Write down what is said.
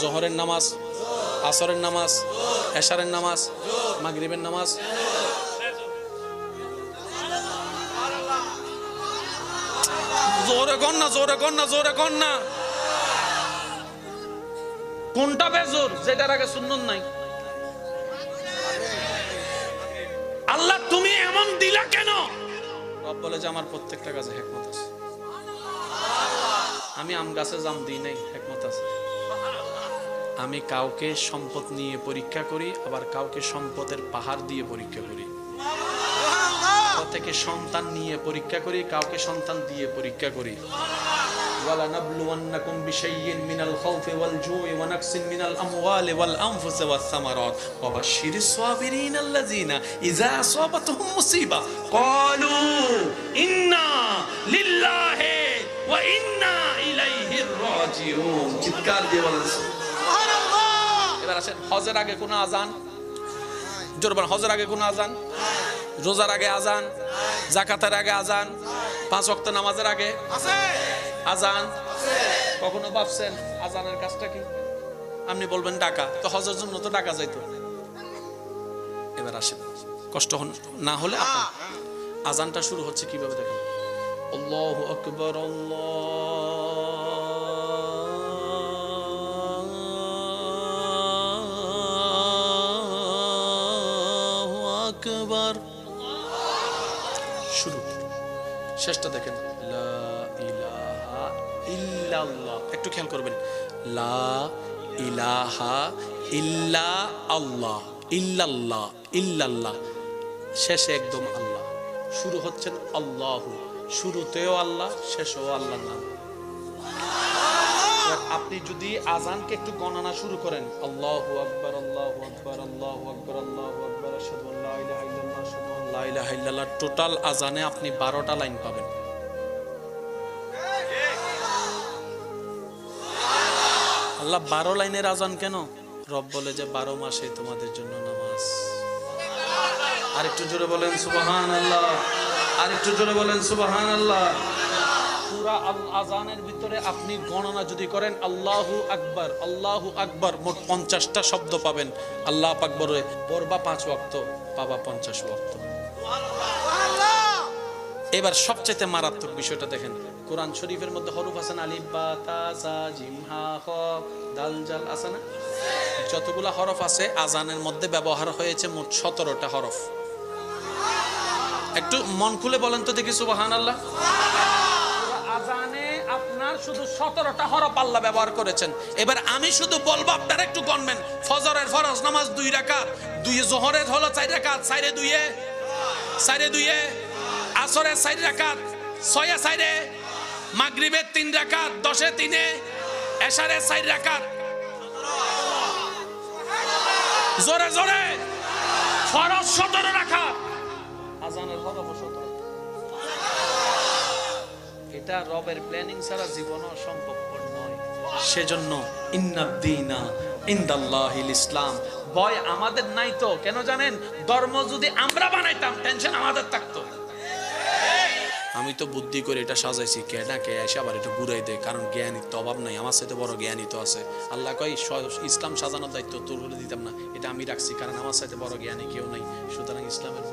জোহরের নামাজ, আসরের নামাজ, এশারের নামাজ, মাগরিবের নামাজ। জোরে কর না, জোরে কর না, জোরে কর না। কোনটা বেজোর? যেটার আগে সুন্নত নাই। আল্লাহ, তুমি এমন দিলা কেন? রব বলে যে আমার প্রত্যেকটা কাজে হেকমত আছে। আমি আম গাছে জাম দিই নাই, হেকমত আছে। আমি কাউকে সম্পদ নিয়ে পরীক্ষা করি আবার কাউকে সম্পদের পাহাড় দিয়ে পরীক্ষা করি থেকে সন্তান নিয়ে পরীক্ষা করি কাউকে সন্তান দিয়ে পরীক্ষা করি ولنبلونكم بشيء من الخوف والجوع ونقص من الأموال والأنفس والثمرات وبشر الصابرين الذين إذا أصابتهم مصيبة قالوا إنا لله وإنا إليه راجعون চিৎকার দিয়ে বলেন এবার আসেন হজের আগে কোনো আজান? জোর বলেন, হজের আগে কোনো আজান? রোজার আগে আজান? জাকাতের আগে আজান? পাঁচ ওয়াক্ত নামাজের আগে? আজান? কখনো ভাবছেন আজানের কাজটা কি? আপনি বলবেন টাকা তো হজের জন্য তো টাকা যাইতো। এবার আসেন। কষ্ট না হলে আজানটা শুরু হচ্ছে কীভাবে দেখেন? আল্লাহু আকবার, আল্লাহু আকবার শুরু। শেষটা দেখেন। লা ইলাহা ইল্লাল্লাহ। একটু খেয়াল করবেন। লা ইলাহা ইল্লা আল্লাহ ইল্লাল্লাহ ইল্লাল্লাহ। শেষে একদম আল্লাহ। শুরু হচ্ছেন আল্লাহ। শুরুতেও আল্লাহ, শেষেও আল্লাহ নাম। আপনি যদি আজানকে একটু গণনা শুরু করেন, আল্লাহু আকবার আল্লাহু আকবার আল্লাহু আকবার আল্লাহু আকবার, আশহাদু আল্লা ইলাহা ইল্লাল্লাহ, আশহাদু ইলাহা ইল্লাল্লাহ, টোটাল আজানে আপনি 12টা লাইন পাবেন। আল্লাহ 12 লাইনের আজান কেন? রব বলে যে 12 মাসে তোমাদের জন্য নামাজ। আরেকটু জোরে বলেন সুবহানাল্লাহ, আরেকটু জোরে বলেন সুবহানাল্লাহ। পুরা আল- আজানের ভিতরে আপনি গণনা যদি করেন, আল্লাহু আকবার আল্লাহু আকবার, মোট পঞ্চাশটা শব্দ পাবেন। আল্লাহ আকবরে পড়বা পাঁচ ওয়াক্ত, পাবা পঞ্চাশ ওয়াক্ত। এবার সবচেয়ে মারাত্মক বিষয়টা দেখেন। কোরআন শরীফের মধ্যে হরফ আছে না? আলিফ, বা, তা, সা, জিম, হা, খ, দাল, জাল আছে না? যতগুলা হরফ আছে আজানের মধ্যে ব্যবহার হয়েছে মোট সতেরোটা হরফ। একটু মন খুলে বলেন তো দেখি সুবাহান আল্লাহ আজানে আপনার শুধু সতেরোটা হরফ আল্লাহ ব্যবহার করেছেন। এবার আমি শুধু বলব, আপনারা একটু গণবেন। ফজরের ফরজ নামাজ দুই রাকাত, দুই জোহরের হলো চার রাকাত চাইরে দুইয়ে চাইরে দুইয়ে, আসরের চার রাকাত, ছয়ে চাইরে মাগরিবের তিন রাকাত, দশে তিনে, এশারের চার রাকাত। জোরে জোরে, ফরজ সতেরো রাকাত। এটা রবের প্ল্যানিং ছাড়া জীবনও সম্ভবপর নয়। সেজন্য ইসলাম। ভয় আমাদের নাই তো, কেন জানেন? ধর্ম যদি আমরা বানাইতাম টেনশন আমাদের থাকতো। আমি তো বুদ্ধি করে এটা সাজাইছি, কে না কে এসে আবার এটা ঘুরাই দেয়, কারণ জ্ঞানীর তো অভাব নাই, আমার সাথে বড় জ্ঞানী তো আছে। আল্লাহ কয় ইসলাম সাজানোর দায়িত্ব তোর বলে দিতাম না, এটা আমি রাখছি, কারণ আমার সাথে বড় জ্ঞানী কেউ নাই। সুতরাং ইসলামের